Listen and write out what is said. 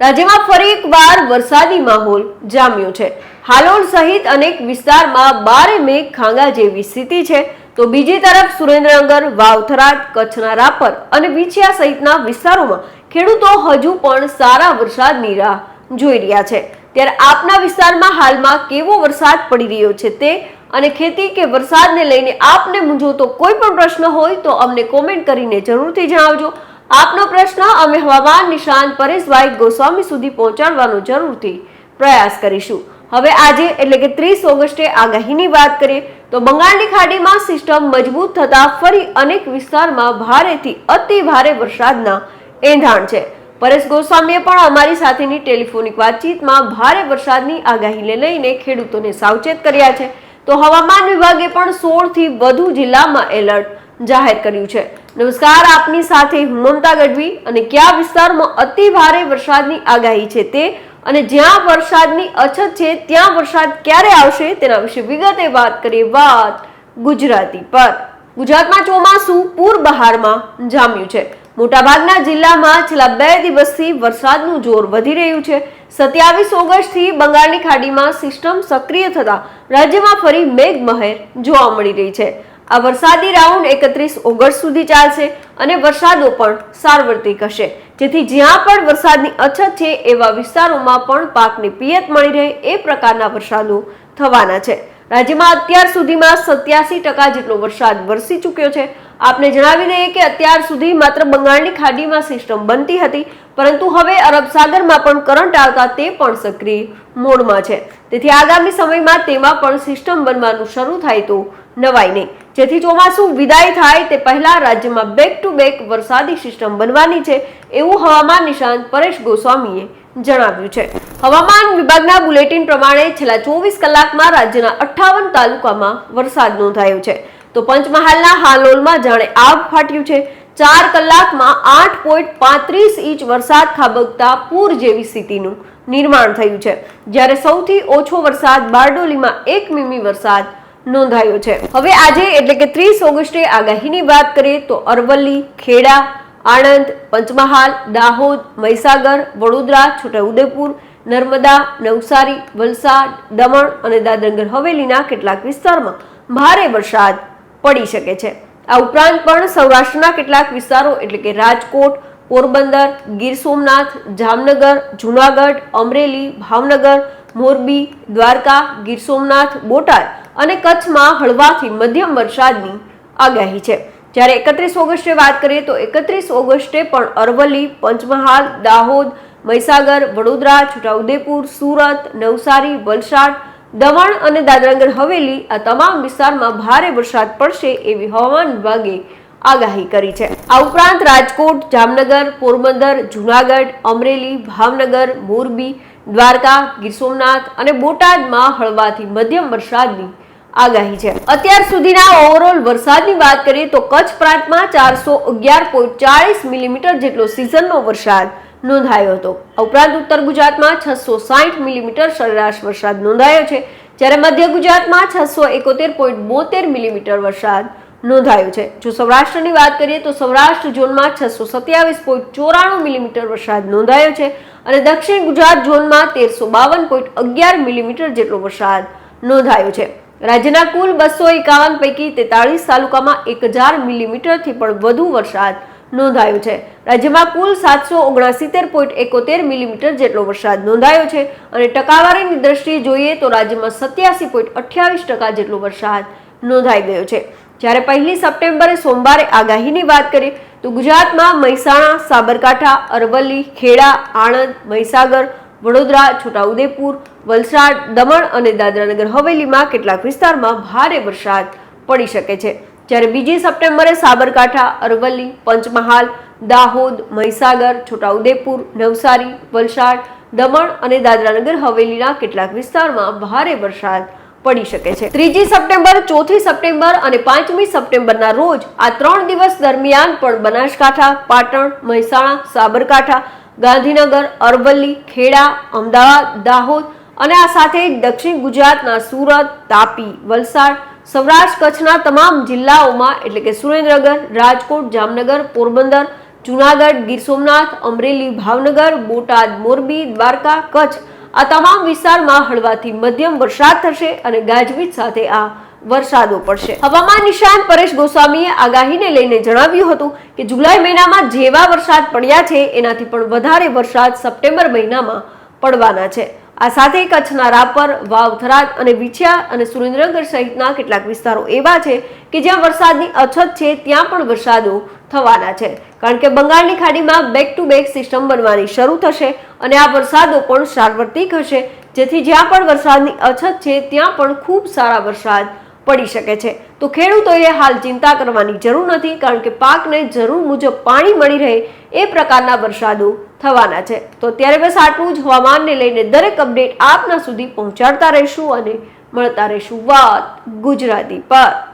રાજ્યમાં ફરી એકવાર વરસાદી માહોલ જામ્યો છે. હાલોલ સહિત અનેક વિસ્તારમાં બારે મેઘ ખાંગા જેવી સ્થિતિ છે. તો બીજી તરફ સુરેન્દ્રનગર વાવથરાટ કચ્છના રાપર અને વિછિયા સહિતના વિસ્તારોમાં ખેડૂતો હજુ પણ સારા વરસાદની રાહ જોઈ રહ્યા છે. ત્યારે આપના વિસ્તારમાં હાલમાં કેવો વરસાદ પડી રહ્યો છે તે અને ખેતી કે વરસાદને લઈને આપને મૂંઝવતો કોઈ પણ પ્રશ્ન હોય તો અમને કોમેન્ટ કરીને જરૂરથી જણાવજો. આપનો પ્રશ્ન અમે હવામાન નિષ્ણાંત પરેશભાઈ ગોસ્વામી સુધી પહોંચાડવાનો જરૂરથી પ્રયાસ કરીશું. હવે આજે એટલે કે ત્રીસ ઓગસ્ટે આગાહીની વાત કરીએ તો બંગાળની ખાડીમાં સિસ્ટમ મજબૂત થતા ફરી અનેક વિસ્તારમાં ભારેથી અતિ ભારે વરસાદના એંધાણ છે. પરેશ ગોસ્વામીએ પણ અમારી સાથેની ટેલિફોનિક વાતચીતમાં ભારે વરસાદની આગાહીને લઈને ખેડૂતોને સાવચેત કર્યા છે. તો હવામાન વિભાગે પણ સોળથી વધુ જિલ્લામાં એલર્ટ જાહેર કર્યું છે. નમસ્કાર, આપની સાથે હું મમતા ગઢવી અને કયા વિસ્તારમાં અતિ ભારે વરસાદની આગાહી છે તે અને જ્યાં વરસાદની અછત છે, ત્યાં વરસાદ ક્યારે આવશે તેના વિશે વિગતે વાત કરીએ વાત ગુજરાતી પર. ગુજરાતમાં ચોમાસું પૂર બહારમાં જામ્યું છે. મોટાભાગના જિલ્લામાં છેલ્લા બે દિવસથી વરસાદનું જોર વધી રહ્યું છે. સત્યાવીસ ઓગસ્ટથી બંગાળની ખાડીમાં સિસ્ટમ સક્રિય થતા રાજ્યમાં ફરી મેઘમહેર જોવા મળી રહી છે. આ વરસાદી રાઉન્ડ એકત્રીસ ઓગસ્ટ સુધી ચાલશે અને વરસાદો પણ સાર્વત્રિક હશે. જેથી જ્યાં પણ વરસાદની અછત છે એવા વિસ્તારોમાં પણ પાકને પિયત મળી રહે એ પ્રકારના વરસાદો થવાના છે. રાજ્યમાં અત્યાર સુધીમાં સત્યાસી ટકા જેટલો વરસાદ વરસી ચૂક્યો છે. આપને જણાવી દઈએ કે અત્યાર સુધી માત્ર બંગાળની ખાડીમાં સિસ્ટમ બનતી હતી, પરંતુ હવે અરબ સાગરમાં પણ કરંટ આવતા તે પણ સક્રિય મોડમાં છે. તેથી આગામી સમયમાં તેમાં પણ સિસ્ટમ બનવાનું શરૂ થાય તો નવાઈ નહીં. જેથી ચોમાસું વિદાય થાય તે પહેલા રાજ્યમાં બેક ટુ બેક વરસાદી સિસ્ટમ બનવાની છે એવું હવામાન નિષ્ણાંત પરેશ ગોસ્વામીએ જણાવ્યું છે. હવામાન વિભાગના બુલેટિન પ્રમાણે છેલ્લા ચોવીસ કલાકમાં રાજ્યના અઠ્ઠાવન તાલુકામાં વરસાદ નોંધાયો છે. તો પંચમહાલના હાલોલમાં જાણે આગ ફાટ્યું છે. ચાર કલાકમાં આઠ પોઈન્ટ પાંત્રીસ ઇંચ વરસાદ ખાબકતા પૂર જેવી સ્થિતિનું નિર્માણ થયું છે. જ્યારે સૌથી ઓછો વરસાદ બારડોલીમાં એક મીમી વરસાદ નોંધાયો છે. હવે આજે એટલે કે ત્રીસ ઓગસ્ટે આગાહીની વાત કરીએ તો અરવલ્લી, ખેડા, આણંદ, પંચમહાલ, દાહોદ, મહીસાગર, વડોદરા, છોટાઉદેપુર, નર્મદા, નવસારી, વલસાડ, દમણ અને દાદરનગર હવેલીના કેટલાક વિસ્તારમાં ભારે વરસાદ પડી શકે છે. આ ઉપરાંત પણ સૌરાષ્ટ્રના કેટલાક વિસ્તારો એટલે કે રાજકોટ, પોરબંદર, ગીર સોમનાથ, જામનગર, જુનાગઢ, અમરેલી, ભાવનગર મોરબી, દ્વારકા, ગીર સોમનાથ, બોટાદ અને કચ્છમાં હળવાથી મધ્યમ વરસાદની આગાહી છે. જ્યારે એકત્રીસ ઓગસ્ટે વાત કરીએ તો એકત્રીસ ઓગસ્ટે પણ અરવલ્લી, પંચમહાલ, દાહોદ, મહીસાગર, વડોદરા, છોટાઉદેપુર, સુરત, નવસારી, વલસાડ, દમણ અને દાદરાનગર હવેલી આ તમામ વિસ્તારમાં ભારે વરસાદ પડશે એવી હવામાન વિભાગે આગાહી કરી છે. આ ઉપરાંત રાજકોટ, જામનગર, પોરબંદર, જુનાગઢ, અમરેલી, ભાવનગર, મોરબી દ્વારકા ગીર સોમનાથ અને બોટાદમાં હળવાથી મધ્યમ વરસાદની આગાહી છે. અત્યાર સુધીના ઓવરઓલ વરસાદની વાત કરીએ તો કચ્છ પ્રાંતમાં ચારસો અગિયાર પોઈન્ટ ચાળીસ મિલીમીટર જેટલો સિઝનનો વરસાદ નોંધાયો હતો. ઉપરાંત ઉત્તર ગુજરાતમાં છસો સાઠ મિલીમીટર સરેરાશ વરસાદ નોંધાયો છે, જ્યારે મધ્ય ગુજરાતમાં છસો એકોતેર પોઈન્ટ બોતેર મિલીમીટર વરસાદ નોંધાયો છે. જો સૌરાષ્ટ્રની વાત કરીએ તો સૌરાષ્ટ્ર ઝોનમાં છસો સત્યાવીસ પોઈન્ટ ચોરાણું મિલીમીટર વરસાદ નોંધાયો છે અને દક્ષિણ ગુજરાત ઝોનમાં તેરસો બાવન પોઈન્ટ અગિયાર મિલીમીટર જેટલો વરસાદ નોંધાયો છે. રાજ્યના કુલ બસો એકાવન પૈકી તેતાળીસ તાલુકામાં એક હજાર મિલીમીટરથી પણ વધુ વરસાદ નોંધાયો છે. રાજ્યમાં કુલ સાતસો ઓગણસિત્તેર પોઈન્ટ એકોતેર મિલીમીટર જેટલો વરસાદ નોંધાયો છે અને ટકાવારીની દ્રષ્ટિએ જોઈએ તો રાજ્યમાં સત્યાસી પોઈન્ટ અઠ્યાવીસ ટકા જેટલો વરસાદ નોંધાઈ ગયો છે. જ્યારે પહેલી સપ્ટેમ્બરે સોમવારે આગાહીની વાત કરીએ તો ગુજરાતમાં મહેસાણા, સાબરકાંઠા, અરવલ્લી, ખેડા, આણંદ, મહીસાગર, વડોદરા, છોટાઉદેપુર, વલસાડ, દમણ અને દાદરાનગર હવેલીમાં કેટલાક વિસ્તારમાં ભારે વરસાદ પડી શકે છે. જ્યારે બીજી સપ્ટેમ્બરે સાબરકાંઠા, અરવલ્લી, પંચમહાલ, દાહોદ, મહીસાગર, છોટાઉદેપુર, નવસારી, વલસાડ, દમણ અને દાદરાનગર હવેલીના કેટલાક વિસ્તારમાં ભારે વરસાદ પડી શકે છે. ત્રીજી સપ્ટેમ્બર, ચોથી સપ્ટેમ્બર અને પાંચમી સપ્ટેમ્બરના રોજ આ ત્રણ દિવસ દરમિયાન પણ બનાસકાંઠા, પાટણ, મહેસાણા, સાબરકાંઠા, ગાંધીનગર, અરવલ્લી, ખેડા, અમદાવાદ, દાહોદ અને આ સાથે દક્ષિણ ગુજરાતના સુરત, તાપી, વલસાડ, સૌરાષ્ટ્ર કચ્છના તમામ જિલ્લાઓમાં એટલે કે સુરેન્દ્રનગર, રાજકોટ, જામનગર, પોરબંદર, જુનાગઢ, ગીર સોમનાથ, અમરેલી, ભાવનગર, બોટાદ, મોરબી, દ્વારકા, કચ્છ આ તમામ વિસ્તારમાં હળવાથી મધ્યમ વરસાદ થશે અને ગાજવીજ સાથે આ વરસાદો પડશે. હવામાન નિષ્ણાંત પરેશ ગોસ્વામીએ આગાહીને લઈને જણાવ્યું હતું કે જુલાઈ મહિનામાં જેવા વરસાદ પડ્યા છે, એનાથી પણ વધારે વરસાદ સપ્ટેમ્બર મહિનામાં પડવાના છે. આ સાથે કચ્છના રાપર, વાવ, થરાદ અને વિછિયા અને સુરેન્દ્રનગર સહિતના કેટલાક વિસ્તારો એવા છે કે જ્યાં વરસાદની અછત છે, ત્યાં પણ વરસાદો થવાના છે. કારણ કે બંગાળની ખાડીમાં બેક ટુ બેક સિસ્ટમ બનવાની શરૂ થશે અને આ વરસાદો પણ સાર્વત્રિક હશે. જેથી જ્યાં પણ વરસાદની અછત છે, ત્યાં પણ ખૂબ સારા વરસાદ પડી શકે છે. તો ખેડૂતોએ હાલ ચિંતા કરવાની જરૂર નથી કારણ કે પાકને જરૂર મુજબ પાણી મળી રહે એ પ્રકારના વરસાદો થવાના છે. તો અત્યારે બસ આટલું જ. હવામાનને લઈને દરેક અપડેટ આપના સુધી પહોંચાડતા રહીશું અને મળતા રહીશું વાત ગુજરાતી પર.